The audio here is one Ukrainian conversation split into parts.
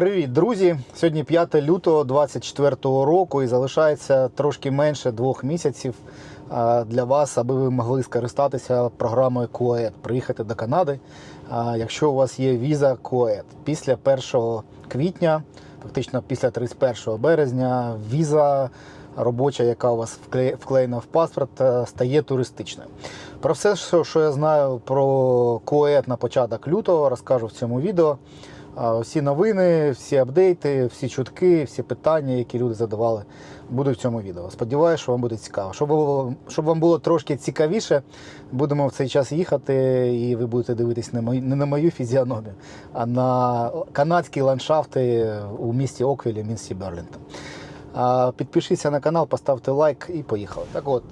Привіт, друзі! Сьогодні 5 лютого 2024 року і залишається трошки менше двох місяців для вас, аби ви могли скористатися програмою QAED, приїхати до Канади, якщо у вас є віза QAED. Після 1 квітня, фактично після 31 березня, віза робоча, яка у вас вкле- вклеєна в паспорт, е, стає туристичною. Про все, що я знаю про QAED на початок лютого, розкажу в цьому відео. Всі новини, всі апдейти, всі чутки, всі питання, які люди задавали, будуть в цьому відео. Сподіваюся, що вам буде цікаво. Щоб, було, щоб вам було трошки цікавіше, будемо в цей час їхати, і ви будете дивитись не, мою, не на мою фізіономію, а на канадські ландшафти у місті Оквілі, місті Берлінтон. Підпишіться на канал, поставте лайк і поїхали. Так от,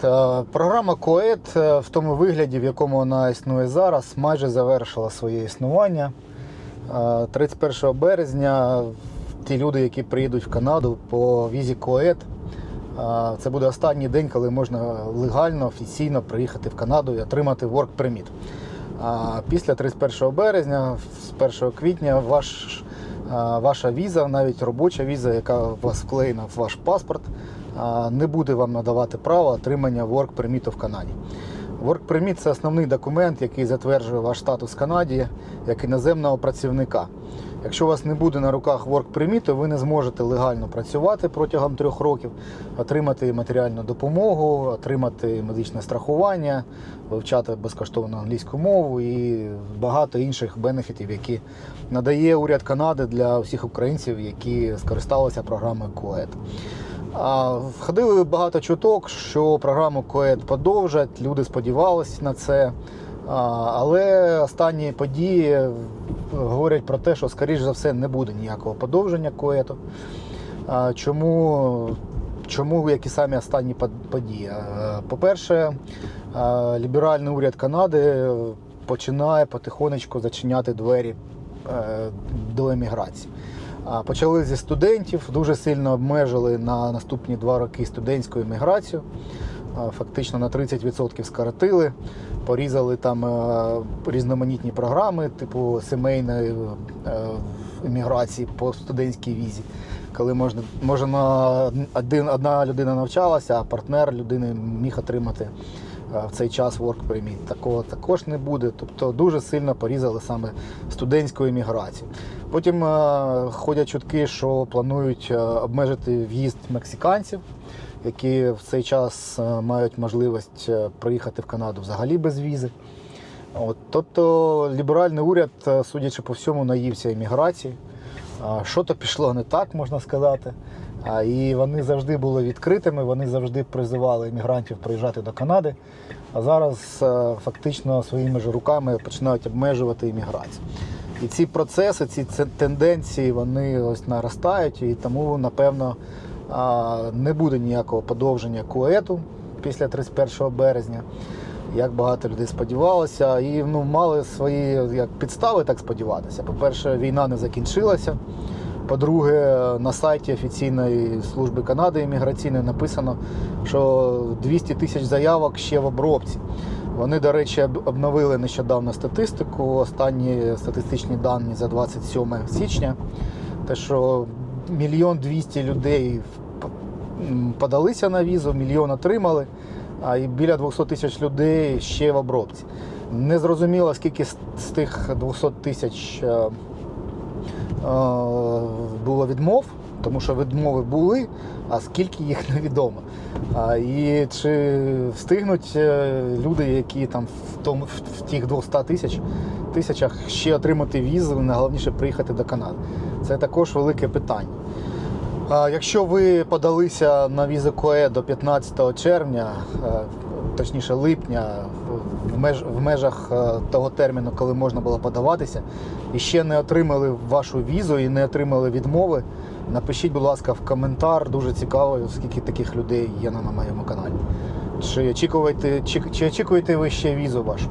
програма Коет в тому вигляді, в якому вона існує зараз, майже завершила своє існування. Е, 31 березня ті люди, які приїдуть в Канаду по візі Коет, це буде останній день, коли можна легально, офіційно приїхати в Канаду і отримати work permit. А після 31 березня, з 1 квітня, ваш, ваша віза, навіть робоча віза, яка у вас вклеєна в ваш паспорт, не буде вам надавати право отримання work permit в Канаді. Work Permit – це основний документ, який затверджує ваш статус в Канаді як іноземного працівника. Якщо у вас не буде на руках Work Permit, то ви не зможете легально працювати протягом трьох років, отримати матеріальну допомогу, отримати медичне страхування, вивчати безкоштовно англійську мову і багато інших бенефітів, які надає уряд Канади для всіх українців, які скористалися програмою КОЕД. Ходили багато чуток, що програму КОЕД подовжать, люди сподівалися на це. Але останні події говорять про те, що, скоріш за все, не буде ніякого подовження КОЕТу. Чому, чому які самі останні події? По-перше, ліберальний уряд Канади починає потихонечку зачиняти двері е, до еміграції. Почали зі студентів, дуже сильно обмежили на наступні два роки студентську еміграцію. Фактично на 30% скоротили, порізали там е, різноманітні програми, типу сімейної е, еміграції по студентській візі, коли можна, можна один, одна людина навчалася, а партнер людини міг отримати е, в цей час work permit. Такого також не буде. Тобто дуже сильно порізали саме студентську еміграцію. Потім е, ходять чутки, що планують е, обмежити в'їзд мексиканців, які в цей час е, мають можливість е, приїхати в Канаду взагалі без візи. От, тобто ліберальний уряд, е, судячи по всьому, наївся еміграції. Що то пішло не так, можна сказати. І вони завжди були відкритими, вони завжди призивали емігрантів приїжджати до Канади. А зараз е, фактично своїми ж руками починають обмежувати імміграцію. І ці процеси, ці тенденції, вони ось наростають, і тому, напевно, не буде ніякого подовження КУЕТу після 31 березня. Як багато людей сподівалося, і ну, мали свої як підстави так сподіватися. По-перше, війна не закінчилася. По-друге, на сайті офіційної служби Канади імміграційної написано, що 200 тисяч заявок ще в обробці. Вони, до речі, обновили нещодавно статистику. Останні статистичні дані за 27 січня. Те, що мільйон двісті людей подалися на візу, мільйон отримали, а і біля 200 тисяч людей ще в обробці. Не зрозуміло, скільки з тих 200 тисяч е, було відмов, тому що відмови були, а скільки їх невідомо. І чи встигнуть е, люди, які там в, тому, в тих 200 тисяч тисячах ще отримати візу, найголовніше приїхати до Канади. Це також велике питання. Якщо ви подалися на візу КОЕ до 15 червня, е, точніше липня, в, меж, в межах е, того терміну, коли можна було подаватися, і ще не отримали вашу візу і не отримали відмови, напишіть, будь ласка, в коментар. Дуже цікаво, скільки таких людей є на, моєму каналі. Чи очікуєте, чи, чи очікуєте ви ще візу вашу?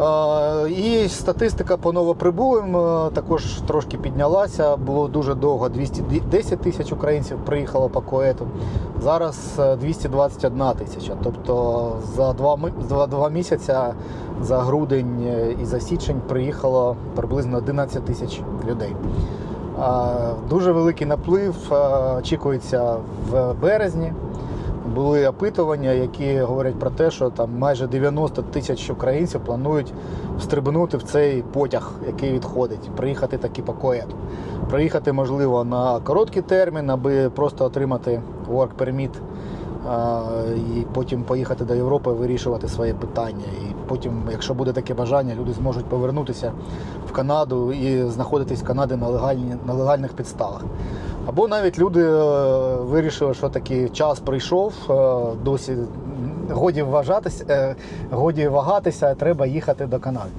Е, І статистика по новоприбулим е, також трошки піднялася. Було дуже довго 210 тисяч українців приїхало по коету. Зараз е, 221 тисяча. Тобто за два, за два місяці за грудень е, і за січень приїхало приблизно 11 тисяч людей. Дуже великий наплив очікується в березні. Були опитування, які говорять про те, що там майже 90 тисяч українців планують встрибнути в цей потяг, який відходить, приїхати таки по. Приїхати, можливо, на короткий термін, аби просто отримати work permit і потім поїхати до Європи, вирішувати своє питання. І потім, якщо буде таке бажання, люди зможуть повернутися в Канаду і знаходитись в Канаді на, легальні, на легальних підставах. Або навіть люди е, вирішили, що такий час прийшов, е, досі годі вважатися, е, годі вагатися, треба їхати до Канади.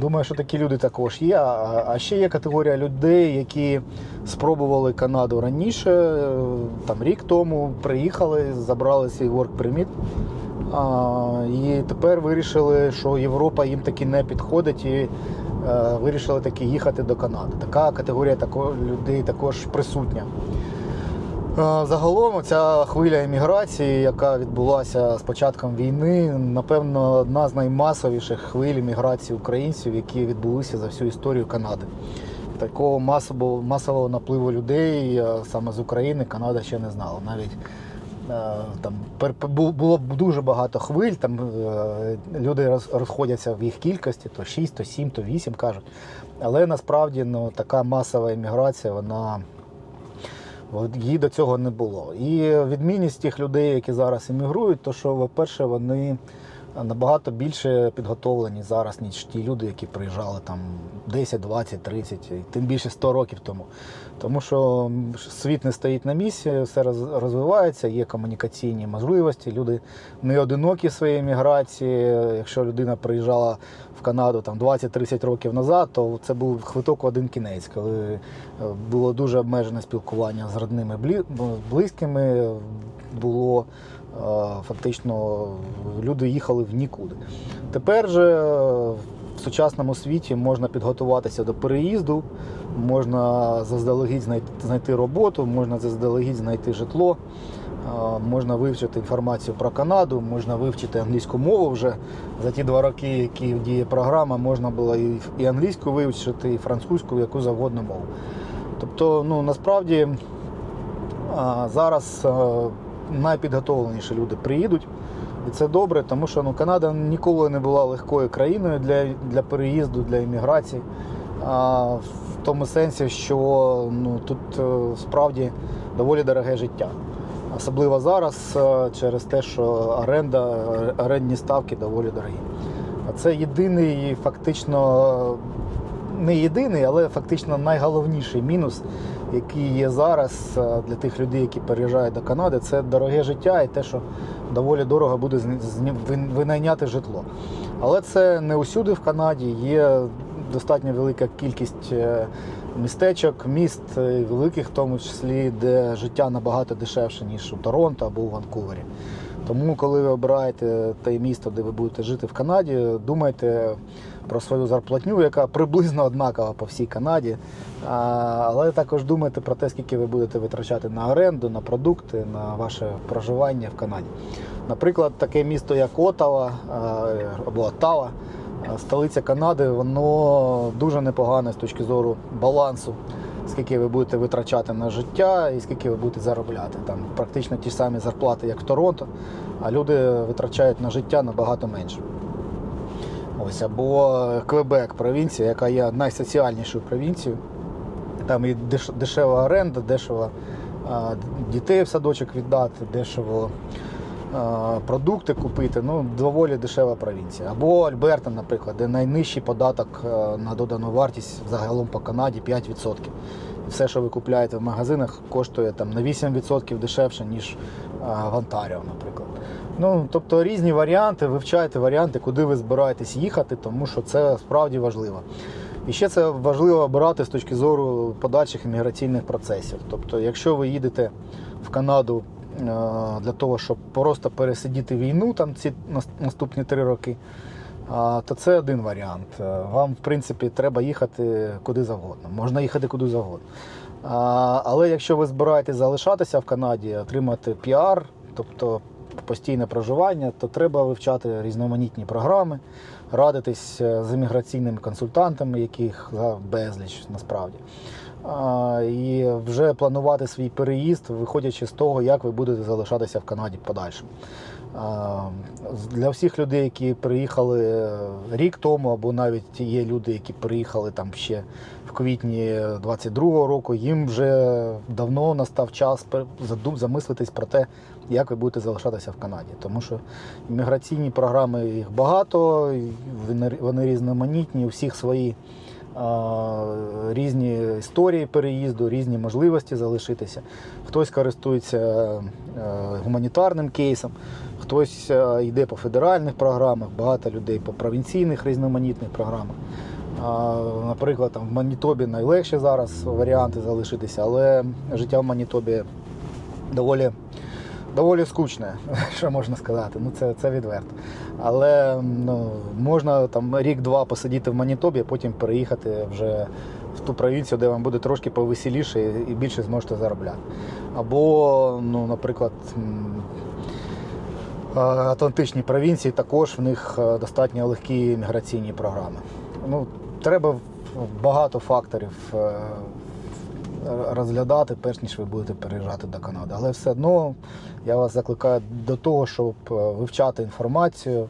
Думаю, що такі люди також є. А ще є категорія людей, які спробували Канаду раніше, там рік тому, приїхали, забрали свій work permit. І тепер вирішили, що Європа їм таки не підходить, вирішили таки їхати до Канади. Така категорія тако, людей також присутня. Е, Загалом ця хвиля еміграції, яка відбулася з початком війни, напевно, одна з наймасовіших хвиль еміграції українців, які відбулися за всю історію Канади. Такого масового, масового напливу людей е, саме з України Канада ще не знала. Навіть е, там пер- бу- було дуже багато хвиль, там е, люди розходяться в їх кількості, то 6, то 7, то 8 кажуть. Але насправді ну, така масова еміграція, вона Її до цього не було. І відмінність тих людей, які зараз емігрують, то що, по-перше, вони набагато більше підготовлені зараз, ніж ті люди, які приїжджали там 10, 20, 30, і тим більше 100 років тому. Тому що світ не стоїть на місці, все роз- розвивається, є комунікаційні можливості. Люди не одинокі в своїй еміграції. Якщо людина приїжджала в Канаду там 20-30 років назад, то це був квиток в один кінець, коли е, було дуже обмежене спілкування з родними близькими. Було фактично люди їхали в нікуди. Тепер же е, в сучасному світі можна підготуватися до переїзду, можна заздалегідь знайти, роботу, можна заздалегідь знайти житло. Е, Можна вивчити інформацію про Канаду, можна вивчити англійську мову вже за ті два роки, які діє програма, можна було і, англійську вивчити, і французьку, яку завгодно мову. Тобто, ну насправді зараз а, найпідготовленіші люди приїдуть. І це добре, тому що ну, Канада ніколи не була легкою країною для, для переїзду, для імміграції. А, в тому сенсі, що ну, тут е, справді доволі дороге життя. Особливо зараз е, через те, що оренда, е, орендні ставки доволі дорогі. А це єдиний, фактично, не єдиний, але фактично найголовніший мінус, який є зараз е, для тих людей, які переїжджають до Канади, це дороге життя і те, що доволі дорого буде винайняти житло. Але це не усюди в Канаді. Є достатньо велика кількість е, містечок, міст, е, великих в тому числі, де життя набагато дешевше, ніж у Торонто або у Ванкувері. Тому, коли ви обираєте те місто, де ви будете жити в Канаді, думайте про свою зарплатню, яка приблизно однакова по всій Канаді. Але також думайте про те, скільки ви будете витрачати на оренду, на продукти, на ваше проживання в Канаді. Наприклад, таке місто, як Отава або Оттава, столиця Канади, воно дуже непогане з точки зору балансу скільки ви будете витрачати на життя і скільки ви будете заробляти. Там практично ті самі зарплати, як в Торонто, а люди витрачають на життя набагато менше. Ось, або Квебек, провінція, яка є найсоціальнішою провінцією. Там і деш- дешева оренда, дешево дітей в садочок віддати, дешево продукти купити. Ну, доволі дешева провінція. Або Альберта, наприклад, де найнижчий податок на додану вартість загалом по Канаді 5%. Все, що ви купуєте в магазинах, коштує там на 8% дешевше, ніж в Онтаріо, наприклад. Ну, тобто різні варіанти, вивчайте варіанти, куди ви збираєтесь їхати, тому що це справді важливо. І ще це важливо обирати з точки зору подальших імміграційних процесів. Тобто, якщо ви їдете в Канаду для того, щоб просто пересидіти війну там ці наступні три роки, то це один варіант. Е, Вам, в принципі, треба їхати куди завгодно. Можна їхати куди завгодно. Але якщо ви збираєтесь залишатися в Канаді, отримати піар, тобто постійне проживання, то треба вивчати різноманітні програми, радитись е, з імміграційними консультантами, яких безліч насправді. І вже планувати свій переїзд, виходячи з того, як ви будете залишатися в Канаді подальшому. Для всіх людей, які приїхали е, рік тому, або навіть є люди, які приїхали там ще в квітні 22-го року, їм вже давно настав час замислитись про те, як ви будете залишатися в Канаді. Тому що імміграційні програми їх багато, вони, вони різноманітні, у всіх свої різні історії переїзду, різні можливості залишитися. Хтось користується е, гуманітарним кейсом, хтось е, йде по федеральних програмах, багато людей по провінційних різноманітних програмах. Наприклад, там в Манітобі найлегше зараз варіанти залишитися, але життя в Манітобі доволі, доволі скучне, що можна сказати. Ну, це, це відверто. Але ну, можна там рік-два посидіти в Манітобі, а потім переїхати вже в ту провінцію, де вам буде трошки повеселіше і більше зможете заробляти. Або, ну, наприклад, Атлантичні провінції також в них е, достатньо легкі міграційні програми. Ну, треба багато факторів е, розглядати, перш ніж ви будете переїжджати до Канади. Але все одно я вас закликаю до того, щоб е, вивчати інформацію,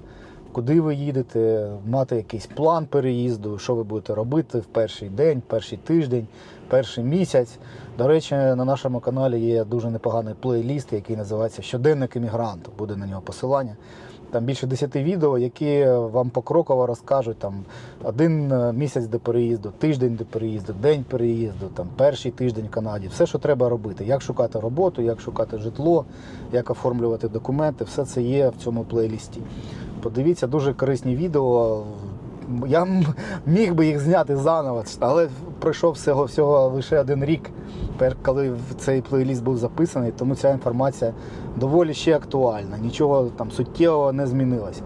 куди ви їдете, мати якийсь план переїзду, що ви будете робити в перший день, перший тиждень, перший місяць. До речі, на нашому каналі є дуже непоганий плейліст, який називається Щоденник іммігранту. Буде на нього посилання. Там більше 10 відео, які вам покроково розкажуть там один е, місяць до переїзду, тиждень до переїзду, день переїзду, там перший тиждень в Канаді. Все, що треба робити, як шукати роботу, як шукати житло, як оформлювати документи, все це є в цьому плейлісті. Подивіться, дуже корисні відео. Я міг би їх зняти заново, але пройшов всього всього лише один рік, коли цей плейліст був записаний, тому ця інформація доволі ще актуальна. Нічого там суттєвого не змінилося.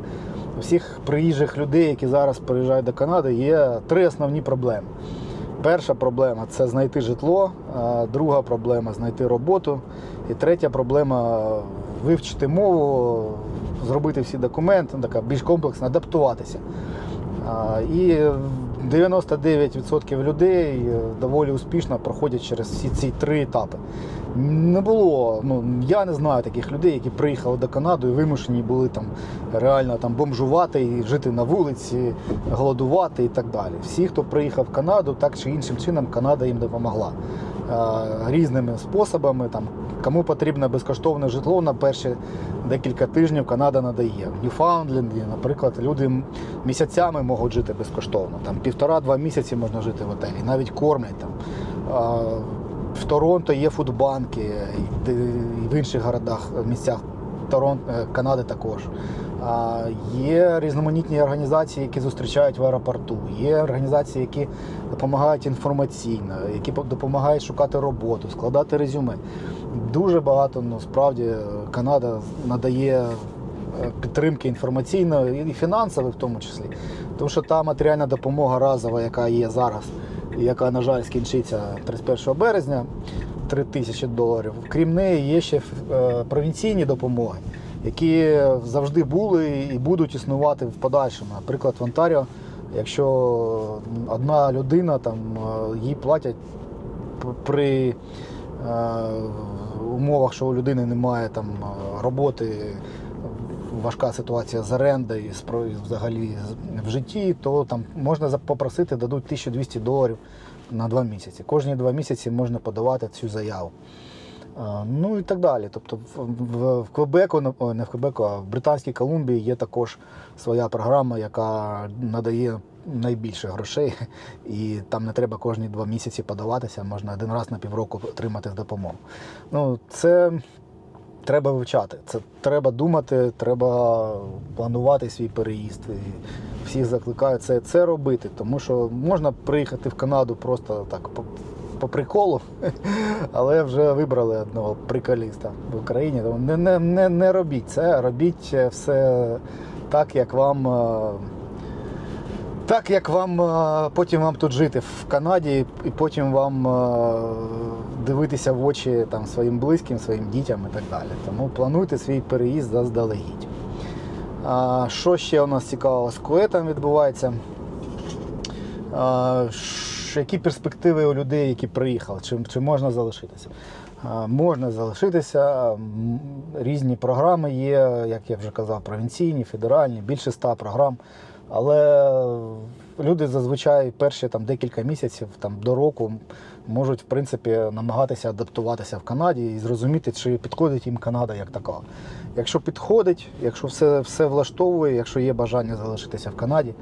У всіх приїжджих людей, які зараз приїжджають до Канади, є три основні проблеми. Перша проблема це знайти житло, друга проблема знайти роботу. І третя проблема вивчити мову, зробити всі документи, така більш комплексна, адаптуватися. І 99% людей е, доволі успішно проходять через всі ці три етапи. Не було, ну я не знаю таких людей, які приїхали до Канади і вимушені були там реально там бомжувати і жити на вулиці, голодувати і так далі. Всі, хто приїхав в Канаду, так чи іншим чином Канада їм допомогла різними способами. Там кому потрібне безкоштовне житло на перші декілька тижнів Канада надає. В Ньюфаундленді, наприклад, люди місяцями можуть жити безкоштовно. Там півтора-два місяці можна жити в отелі, навіть кормлять там. В Торонто є фудбанки, в інших городах, місцях Торон, е, Канади також. Є різноманітні організації, які зустрічають в аеропорту. Є організації, які допомагають інформаційно, які допомагають шукати роботу, складати резюме. Дуже багато, ну е, Канада надає е, підтримки інформаційної і фінансової в тому числі. Тому що та матеріальна допомога разова, яка є зараз, і яка, на жаль, скінчиться 31 березня, 3 тисячі доларів. Крім неї, є ще е, провінційні допомоги, які завжди були і будуть існувати в подальшому. Наприклад, в Онтаріо, якщо одна людина там е, їй платять при е, умовах, що у людини немає там роботи, важка ситуація з орендою, взагалі в житті, то там можна попросити, дадуть 1200 доларів на два місяці. Кожні два місяці можна подавати цю заяву. Е, Ну і так далі. Тобто в, Квебеку, не в Квебеку, а в Британській Колумбії є також своя програма, яка надає найбільше грошей, і там не треба кожні два місяці подаватися, можна один раз на півроку отримати допомогу. Ну, це треба вивчати. Це треба думати, треба планувати свій переїзд. І всіх закликаю це, це робити, тому що можна приїхати в Канаду просто так по, по приколу, але вже вибрали одного приколіста в Україні. Тому не, не, не, не робіть це, робіть все так, як вам. Так як вам е, потім вам тут жити в Канаді, і потім вам е, дивитися в очі там, своїм близьким, своїм дітям і так далі. Тому плануйте свій переїзд заздалегідь. А, Що ще у нас цікавого з Куетом відбувається? А, Які перспективи у людей, які приїхали? Чи, чи можна залишитися? Можна залишитися. Різні програми є, як я вже казав, провінційні, федеральні, більше ста програм. Але люди зазвичай перші там, декілька місяців там, до року можуть в принципі намагатися адаптуватися в Канаді і зрозуміти, чи підходить їм Канада як така. Якщо підходить, якщо все, все влаштовує, якщо є бажання залишитися в Канаді,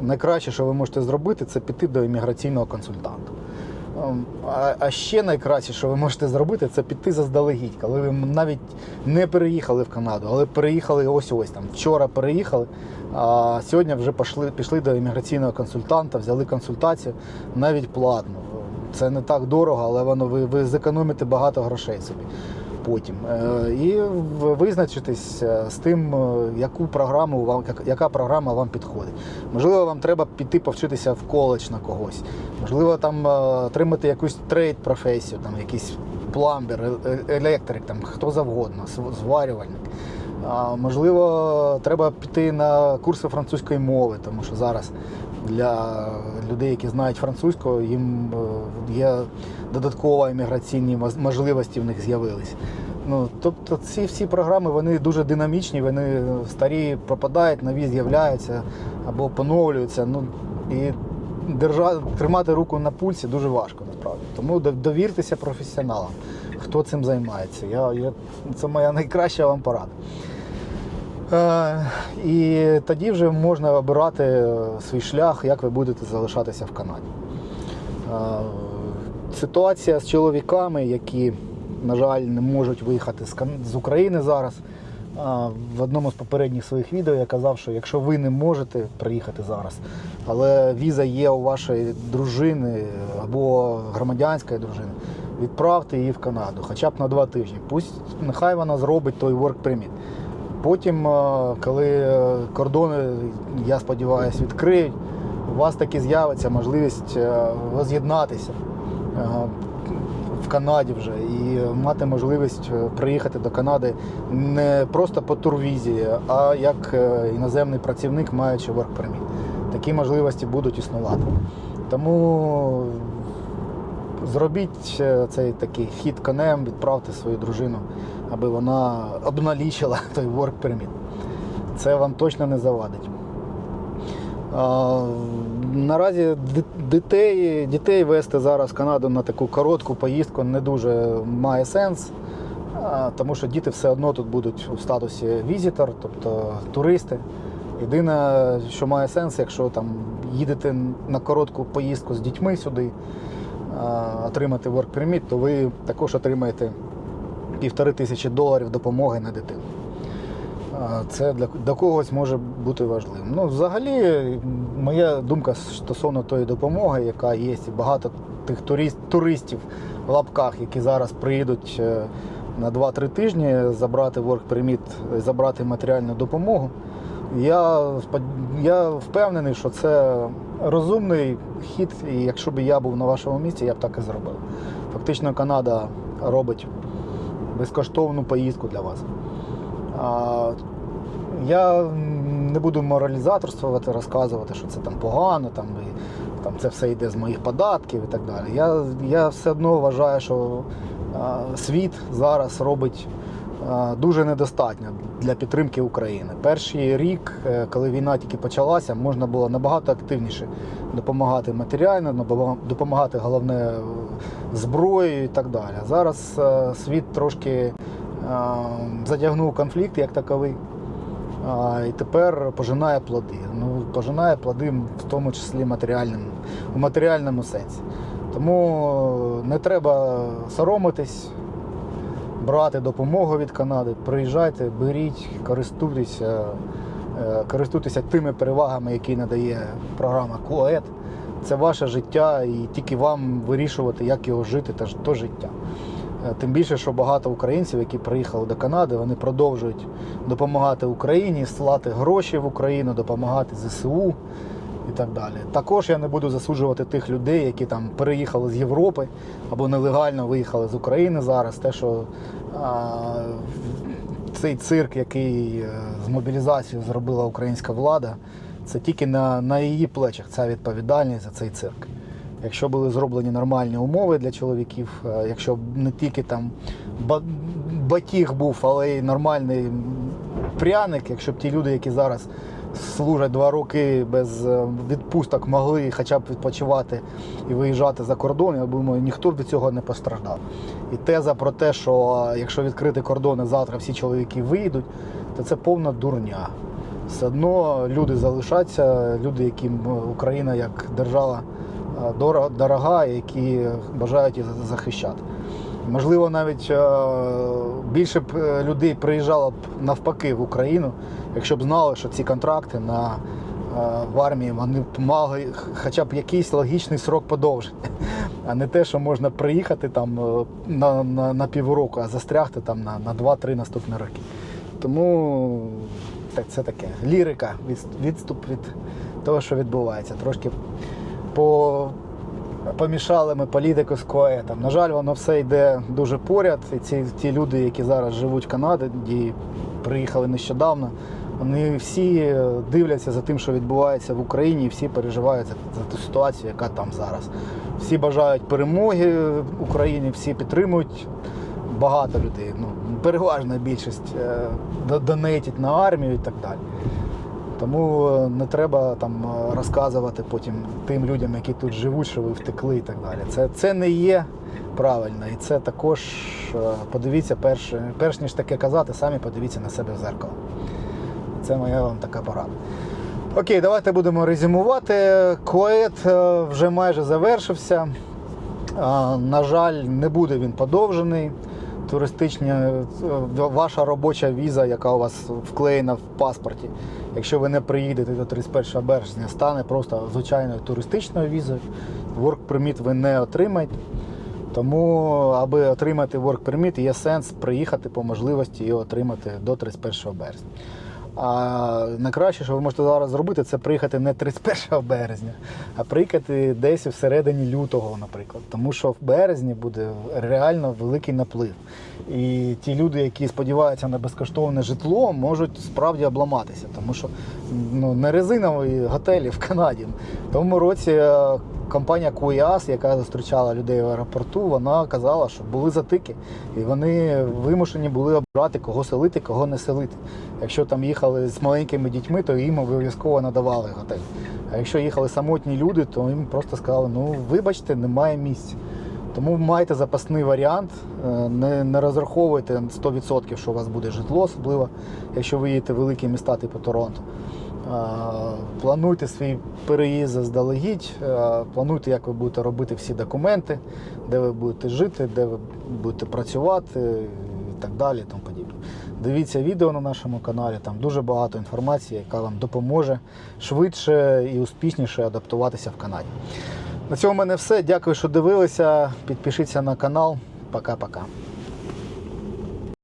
найкраще, що ви можете зробити, це піти до імміграційного консультанта. Ем, А, ще найкраще, що ви можете зробити, це піти заздалегідь, коли ви навіть не переїхали в Канаду, але переїхали ось ось там. Вчора переїхали, а сьогодні вже пішли, пішли до імміграційного консультанта, взяли консультацію навіть платно. Це не так дорого, але воно ви, ви зекономите багато грошей собі потім. Е, І визначитись е, з тим, е, яку програму вам, яка програма вам підходить. Можливо, вам треба піти повчитися в коледж на когось. Можливо, там отримати якусь трейд професію, там якийсь пламбер, електрик, там хто завгодно, зварювальник. Можливо, треба піти на курси французької мови, тому що зараз для людей, які знають французьку, їм е, є додаткові імміграційні можливості в них з'явились. Ну, тобто ці всі програми вони дуже динамічні, вони старі пропадають, нові з'являються або поновлюються. Ну, і держа... тримати руку на пульсі дуже важко насправді. Тому довіртеся професіоналам, хто цим займається. Я, я... Це моя найкраща вам порада. Е, і тоді вже можна обирати е, свій шлях, як ви будете залишатися в Канаді. Е, Ситуація з чоловіками, які, на жаль, не можуть виїхати з України зараз. В одному з попередніх своїх відео я казав, що якщо ви не можете приїхати зараз, але віза є у вашої дружини або громадянської дружини, відправте її в Канаду, хоча б на два тижні. Пусть нехай вона зробить той work permit. Потім, е, коли е, кордони, я сподіваюся, відкриють, у вас таки з'явиться можливість е, воз'єднатися е, в Канаді вже і мати можливість приїхати до Канади не просто по турвізі, а як іноземний працівник, маючи work permit. Такі можливості будуть існувати. Тому зробіть е, цей такий хід конем, відправте свою дружину, аби вона обналічила той work permit. Це вам точно не завадить. Наразі дітей, дітей вести зараз в Канаду на таку коротку поїздку не дуже має сенс, тому що діти все одно тут будуть у статусі візитор, тобто туристи. Єдине, що має сенс, якщо там їдете на коротку поїздку з дітьми сюди, отримати work permit, то ви також отримаєте півтори тисячі доларів допомоги на дитину. Це для, для когось може бути важливим. Ну, взагалі, моя думка стосовно тої допомоги, яка є, і багато тих турист, туристів в лапках, які зараз приїдуть е, на 2-3 тижні забрати work permit, забрати матеріальну допомогу. Я, я впевнений, що це розумний хід, і якщо б я був на вашому місці, я б так і зробив. Фактично, Канада робить безкоштовну поїздку для вас. А, я не буду моралізаторствувати, розказувати, що це там погано, там, і, там це все йде з моїх податків і так далі. Я, я все одно вважаю, що а, світ зараз робить дуже недостатньо для підтримки України. Перший рік, е, коли війна тільки почалася, можна було набагато активніше допомагати матеріально, допомагати головне зброєю і так далі. Зараз е, світ трошки е, затягнув конфлікт як таковий. І тепер пожинає плоди. Ну, пожинає плоди в тому числі матеріальним, у матеріальному сенсі. Тому не треба соромитись, брати допомогу від Канади. Приїжджайте, беріть, користуйтеся, е, користуйтеся тими перевагами, які надає програма КОЕД. Це ваше життя, і тільки вам вирішувати, як його жити, та то життя. Е, Тим більше, що багато українців, які приїхали до Канади, вони продовжують допомагати Україні, слати гроші в Україну, допомагати ЗСУ. І так далі. Також я не буду засуджувати тих людей, які там переїхали з Європи або нелегально виїхали з України зараз. Те, що а, цей цирк, який е, з мобілізацією зробила українська влада, це тільки на, на її плечах ця відповідальність за цей цирк. Якщо були зроблені нормальні умови для чоловіків, е, якщо не тільки там батіг був, але й нормальний пряник, якщо б ті люди, які зараз служать два роки без е, відпусток, могли хоча б відпочивати і виїжджати за кордон, я думаю, ніхто від цього не постраждав. І теза про те, що е, якщо відкрити кордони, завтра всі чоловіки виїдуть, то це повна дурня. Все одно люди залишаться, люди, яким е, Україна як держава дорога, які бажають її захищати. Можливо, навіть більше б людей приїжджало б навпаки в Україну, якщо б знали, що ці контракти на, е, в армії вони б мали хоча б якийсь логічний срок подовження, а не те, що можна приїхати там е, на, на, на півроку, а застрягти там на, на 2-3 наступні роки. Тому так, це таке лірика, відступ від того, що відбувається. Трошки по помішали ми політику з коетом. На жаль, воно все йде дуже поряд. І ці ті люди, які зараз живуть в Канаді, які приїхали нещодавно, вони всі е, дивляться за тим, що відбувається в Україні, і всі переживають за, ту ситуацію, яка там зараз. Всі бажають перемоги Україні, всі підтримують. Багато людей, ну переважна більшість е, на армію і так далі. Тому е, не треба там розказувати потім тим людям, які тут живуть, що ви втекли і так далі. Це, це не є правильно. І це також подивіться, перш, перш ніж таке казати, самі подивіться на себе в зеркало. Це моя вам така порада. Окей, давайте будемо резюмувати. Коет е, вже майже завершився. На жаль, не буде він подовжений. Туристичні, е, ваша робоча віза, яка у вас вклеєна в паспорті, якщо ви не приїдете до 31 березня, стане просто звичайною туристичною візою. Work permit ви не отримаєте. Тому, аби отримати work permit, є сенс приїхати по можливості його отримати до 31 березня. А найкраще, що ви можете зараз зробити, це приїхати не 31 березня, а приїхати десь всередині лютого, наприклад. Тому що в березні буде реально великий наплив. І ті люди, які сподіваються на безкоштовне житло, можуть справді обламатися, тому що ну, не резинові готелі в Канаді. В тому році е, компанія Куяс, яка зустрічала людей в аеропорту, вона казала, що були затики, і вони вимушені були обрати, кого селити, кого не селити. Якщо там їхали з маленькими дітьми, то їм обов'язково надавали готель. А якщо їхали самотні люди, то їм просто сказали, ну вибачте, немає місць. Тому майте запасний варіант, е, не, не розраховуйте 100%, що у вас буде житло, особливо якщо ви їдете в великі міста типу Торонто. Плануйте свій переїзд заздалегідь, плануйте, як ви будете робити всі документи, де ви будете жити, де ви будете працювати і так далі. Тому подібне. Дивіться відео на нашому каналі, там дуже багато інформації, яка вам допоможе швидше і успішніше адаптуватися в Канаді. На цьому в мене все. Дякую, що дивилися. Підпишіться на канал. Пока-пока.